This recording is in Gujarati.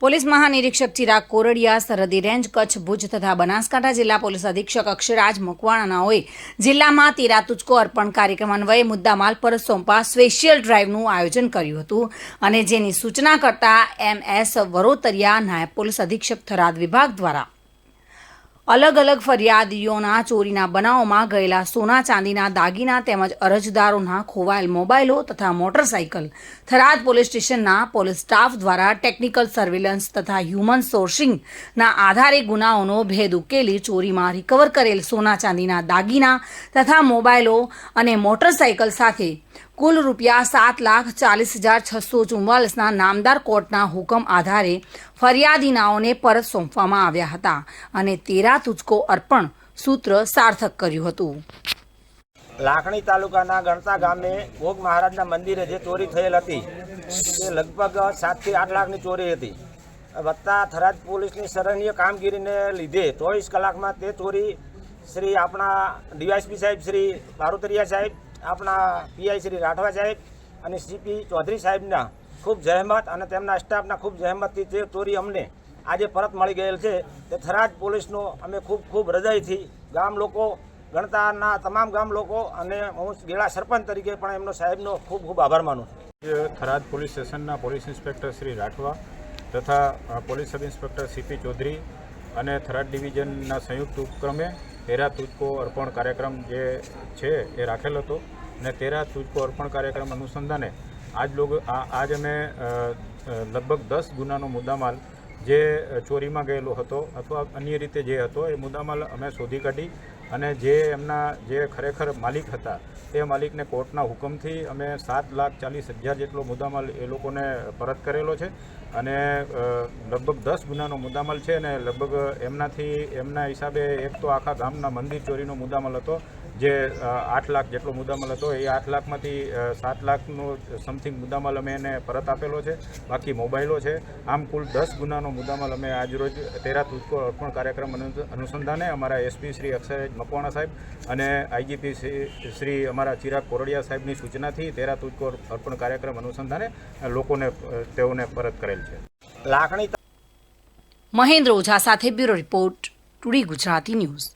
પોલીસ મહાનિરીક્ષક ચિરાગ કોરડિયા, સરહદી રેન્જ, કચ્છ, ભુજ તથા બનાસકાંઠા જિલ્લા પોલીસ અધિક્ષક અક્ષરાજ મકવાણાઓએ જિલ્લામાં તીરા તુચકો અર્પણ કાર્યક્રમ અન્વયે મુદ્દામાલ પર સોંપા સ્પેશિયલ ડ્રાઈવનું આયોજન કર્યું હતું અને જેની સૂચના કરતા એમ એસ વરોતરિયા નાયબ પોલીસ અધિક્ષક થરાદ વિભાગ દ્વારા અલગ અલગ ફરિયાદીઓના ચોરીના બનાવોમાં ગયેલા સોના ચાંદીના દાગીના તેમજ અરજદારોના ખોવાયેલ મોબાઈલો તથા મોટરસાઇકલ. થરાદ પોલીસ સ્ટેશનના પોલીસ સ્ટાફ દ્વારા ટેકનિકલ સર્વેલન્સ તથા હ્યુમન સોર્સિંગના આધારે ગુનાઓનો ભેદ ઉકેલી ચોરીમાં રિકવર કરેલ સોના ચાંદીના દાગીના તથા મોબાઈલો અને મોટરસાઇકલ સાથે કુલ રૂપિયા સાત લાખ ચાલીસ હજાર છસો ચુમ્માલીસના નામદાર કોર્ટના હુકમ આધારે ફરિયાદીનાઓને પરત સોંપવામાં આવ્યા હતા અને તેરા તુચકો અર્પણ સૂત્ર સાર્થક કર્યું હતું. લાખણી તાલુકાના ગણતા ગામે ભોગ મહારાજના મંદિરે જે ચોરી થયેલ હતી, તે લગભગ સાતથી આઠ લાખની ચોરી હતી. વત્તા થરાદ પોલીસની સરાહનીય કામગીરીને લીધે ચોવીસ કલાકમાં તે ચોરી શ્રી આપણા ડીવાયસપી સાહેબ શ્રી બારોતરિયા સાહેબ આપણા પીઆઈ શ્રી રાઠવા સાહેબ અને સીપી ચૌધરી સાહેબના ખૂબ જહેમત અને તેમના સ્ટાફના ખૂબ જહેમતથી તે ચોરી અમને આજે પરત મળી ગયેલ છે તે થરાદ પોલીસનો અમે ખૂબ ખૂબ હૃદયથી ગામ લોકો, ગણતાના તમામ ગામ લોકો અને હું ગેળા સરપંચ તરીકે પણ એમનો સાહેબનો ખૂબ ખૂબ આભાર માનું છું. થરાદ પોલીસ સ્ટેશનના પોલીસ ઇન્સ્પેક્ટર શ્રી રાઠવા તથા police sub inspector C P Chaudhary અને થરાદ ડિવિઝનના સંયુક્ત ઉપક્રમે તેરા તુજકો અર્પણ કાર્યક્રમ જે છે એ રાખેલ હતો અને તેરા તુજકો અર્પણ કાર્યક્રમ અનુસંધાને આજ લોકો આજ અમે લગભગ દસ ગુનાનો મુદ્દામાલ જે ચોરીમાં ગયેલો હતો અથવા અન્ય રીતે જે હતો એ મુદ્દામાલ અમે શોધી કાઢી અને જે એમના જે ખરેખર માલિક હતા, તે માલિકને કોર્ટના હુકમથી અમે સાત લાખ ચાલીસ હજાર જેટલો મુદ્દામાલ એ લોકોને પરત કરેલો છે અને લગભગ દસ ગુનાનો મુદ્દામાલ છે અને લગભગ એમનાથી, એમના હિસાબે એક તો આખા ગામના મંદિર ચોરીનો મુદ્દામાલ હતો, જે આઠ લાખ જેટલો મુદ્દામાલ હતો, એ આઠ લાખમાંથી સાત લાખનો સમથિંગ મુદ્દામાલ અમે એને પરત આપેલો છે, બાકી મોબાઈલો છે. આમ કુલ દસ ગુનાનો મુદ્દામાલ અમે આજરોજ તેરા તુજકો અર્પણ કાર્યક્રમ અનુ- અનુસંધાને અમારા એસપી શ્રી અક્ષય મકવાણા સાહેબ અને આઈજીપી શ્રી શ્રી અમારા ચિરાગ કોરડિયા સાહેબની સૂચનાથી તેરા તુજકો અર્પણ કાર્યક્રમ અનુસંધાને લોકોને તેઓને પરત કરેલ છે. લાખણી મહેન્દ્ર ઓઝા સાથે bureau report today Gujarati news.